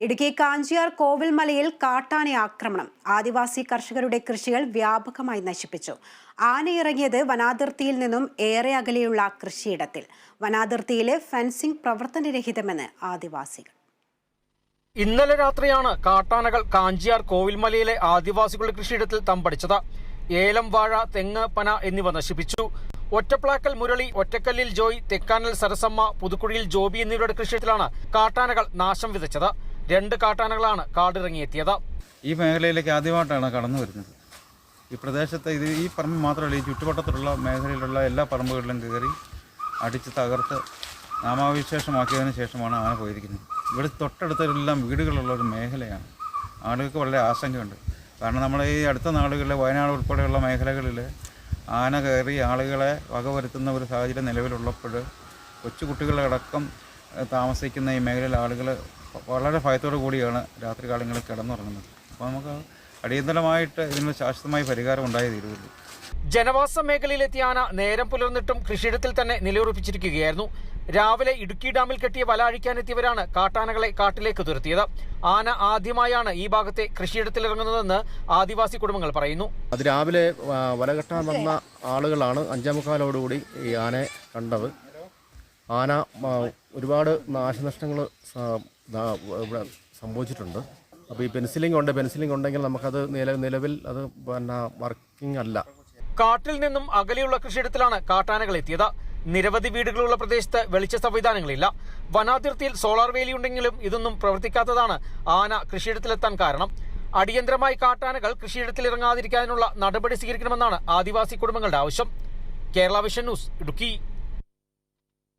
ഇടുക്കി കാഞ്ചിയാർ കോവിൽമലയിൽ കാട്ടാന ആക്രമണം. ആദിവാസി കർഷകരുടെ കൃഷികൾ വ്യാപകമായി നശിപ്പിച്ചു. ആനയിറങ്ങിയത് വനാതിർത്തിയിൽ നിന്നും ഏറെ അകലെയുള്ള കൃഷിയിടത്തിൽ. വനാതിർത്തിയിലെ ഫെൻസിംഗ് പ്രവർത്തനരഹിതമെന്ന് ആദിവാസികൾ. ഇന്നലെ രാത്രിയാണ് കാട്ടാനകൾ കാഞ്ചിയാർ കോവിൽമലയിലെ ആദിവാസികളുടെ കൃഷിയിടത്തിൽ തമ്പടിച്ചത്. ഏലം വാഴ തെങ്ങ് പന എന്നിവ നശിപ്പിച്ചു. ഒറ്റപ്ലാക്കൽ മുരളി ഒറ്റക്കല്ലിൽ ജോയ് തെക്കാനൽ സരസമ്മ പുതുക്കുഴിയിൽ ജോബി എന്നിവരുടെ കൃഷിയിടത്തിലാണ് കാട്ടാനകൾ നാശം വിതച്ചത്. രണ്ട് കാട്ടാനകളാണ് കാടിറങ്ങിയെത്തിയത്. ഈ മേഖലയിലേക്ക് ആദ്യമായിട്ടാണ് കടന്നു വരുന്നത്. ഈ പ്രദേശത്തെ ഇത് ഈ പറമ്പ് മാത്രമല്ല ഈ ചുറ്റുവട്ടത്തുള്ള മേഖലയിലുള്ള എല്ലാ പറമ്പുകളിലും കയറി അടിച്ച് തകർത്ത് നാമാവിശേഷമാക്കിയതിന് ശേഷമാണ് ആന പോയിരിക്കുന്നത്. ഇവിടെ തൊട്ടടുത്തെല്ലാം വീടുകളുള്ള ഒരു മേഖലയാണ്. ആളുകൾക്ക് വളരെ ആശങ്കയുണ്ട്. കാരണം നമ്മൾ ഈ അടുത്ത നാടുകളിൽ വയനാട് ഉൾപ്പെടെയുള്ള മേഖലകളിൽ ആന കയറി ആളുകളെ വകവരുത്തുന്ന ഒരു സാഹചര്യം നിലവിലുള്ളപ്പോൾ കൊച്ചുകുട്ടികളടക്കം കുട്ടികളടക്കം താമസിക്കുന്ന ഈ മേഖലയിൽ ആളുകൾ വളരെ ഭയത്തോടു കൂടിയാണ് രാത്രി കാലങ്ങളിൽ കിടന്നുറങ്ങുന്നത്. അപ്പോൾ നമുക്ക് അടിയന്തരമായിട്ട് ഇതിന് ശാശ്വതമായ പരിഹാരം ഉണ്ടായേ തീരുള്ളൂ. ജനവാസ മേഖലയിലെത്തിയ ആന നേരം പുലർന്നിട്ടും കൃഷിയിടത്തിൽ തന്നെ നിലയുറപ്പിച്ചിരിക്കുകയായിരുന്നു. രാവിലെ ഇടുക്കി ഡാമിൽ കെട്ടിയ വല അഴിക്കാനെത്തിയവരാണ് കാട്ടാനകളെ കാട്ടിലേക്ക് തുരത്തിയത്. ആന ആദ്യമായാണ് ഈ ഭാഗത്തെ കൃഷിയിടത്തിലിറങ്ങുന്നതെന്ന് ആദിവാസി കുടുംബങ്ങൾ പറയുന്നു. അത് രാവിലെ വല കെട്ടാൻ വന്ന ആളുകളാണ് അഞ്ചേമുക്കാലോടുകൂടി ഈ ആനയെ കണ്ടത്. ആന ഒരുപാട് നാശനഷ്ടങ്ങൾ ഇവിടെ സംഭവിച്ചിട്ടുണ്ട്. അപ്പോൾ ഈ പെൻസിലിംഗ് ഉണ്ട്. പെൻസിലിംഗ് ഉണ്ടെങ്കിൽ നമുക്കത് നില നിലവിൽ അത് പിന്നെ വർക്കിംഗ് അല്ല. കാട്ടിൽ നിന്നും അകലെയുള്ള കൃഷിയിടത്തിലാണ് കാട്ടാനകൾ എത്തിയത്. നിരവധി വീടുകളുള്ള പ്രദേശത്ത് വെളിച്ച സംവിധാനങ്ങളില്ല. വനാതിർത്തിയിൽ സോളാർ വേലിയുണ്ടെങ്കിലും ഇതൊന്നും പ്രവർത്തിക്കാത്തതാണ് ആന കൃഷിയിടത്തിലെത്താൻ കാരണം. അടിയന്തരമായി കാട്ടാനകൾ കൃഷിയിടത്തിൽ ഇറങ്ങാതിരിക്കാനുള്ള നടപടി സ്വീകരിക്കണമെന്നാണ് ആദിവാസി കുടുംബങ്ങളുടെ ആവശ്യം. Kerala vision news Idukki.